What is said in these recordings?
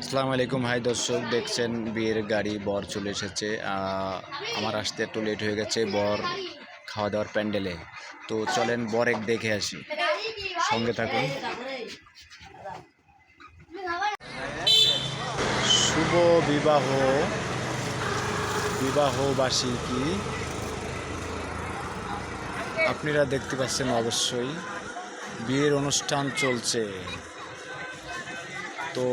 আসসালামু আলাইকুম। হাই দর্শক, দেখছেন বিয়ের গাড়ি, বর চলে এসেছে। আমার আসতে একটু লেট হয়ে গেছে, বর খাওয়া দাওয়ার প্যান্ডেলে। তো চলেন বর এক দেখে আসি। সঙ্গে থাকুন। শুভ বিবাহ। বিবাহবাসী কি? আপনারা দেখতে পাচ্ছেন অবশ্যই, বিয়ের অনুষ্ঠান চলছে। তো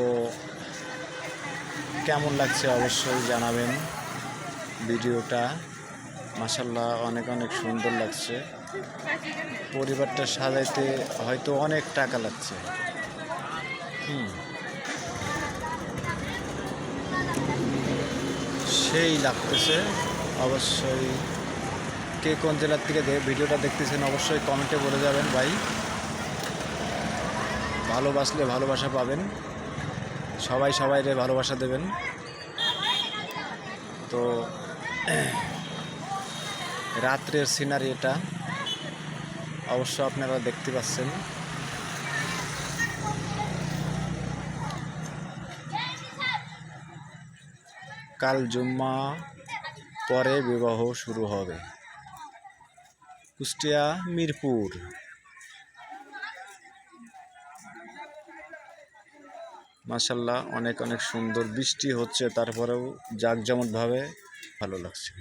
কেমন লাগছে অবশ্যই জানাবেন ভিডিওটা। মাসাল্লাহ অনেক অনেক সুন্দর লাগছে। পরিবারটা সাজাইতে হয়তো অনেক টাকা লাগছে। হুম। সেই লাগতেছে। অবশ্যই কে কোন জেলার থেকে ভিডিওটা দেখতেছেন অবশ্যই কমেন্টে বলে যাবেন ভাই। ভালোবাসলে ভালোবাসা পাবেন। সবাই সবাইরে ভালোবাসা দেবেন। তো, রাত্রের সিনারি এটা। অবশ্য আপনারা দেখতে পাচ্ছেন। কাল জুম্মা, পরে বিবাহ শুরু হবে। কুষ্টিয়া, মিরপুর। মাসাল্লাহ অনেক অনেক সুন্দর বৃষ্টি হচ্ছে তারপরেও জাঁকজমকভাবে ভালো লাগছে।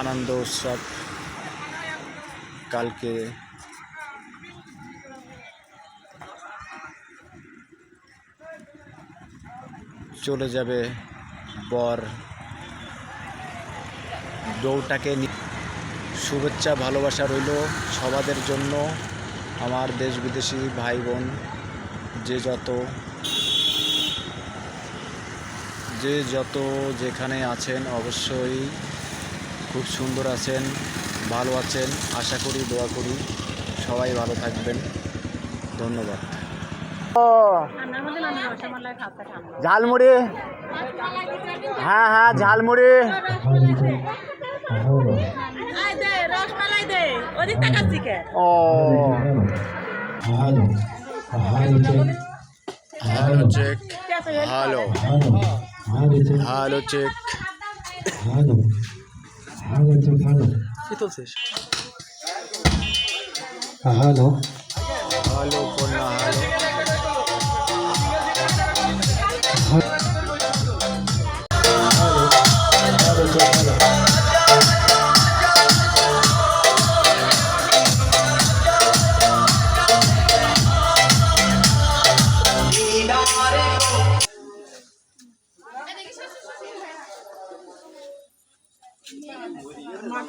আনন্দ উৎসব কালকে চলে যাবে বর। বউটাকে শুভেচ্ছা, ভালোবাসা রইল সবাদের জন্য। আমার দেশ বিদেশি ভাই বোন, যে যত যে যত যেখানে আছেন অবশ্যই খুব সুন্দর আছেন, ভালো আছেন। আশা করি, দোয়া করি সবাই ভালো থাকবেন। ধন্যবাদ। ঝালমুড়ি হ্যাঁ হ্যাঁ ঝালমুড়ি আই দে রসমালাই দে ওদিক তাকাচ্ছি কে ও. Hello check hello. Hello check Halo. Halo cek halo. Halo. Hello কন্যা হ্যালো মাঠ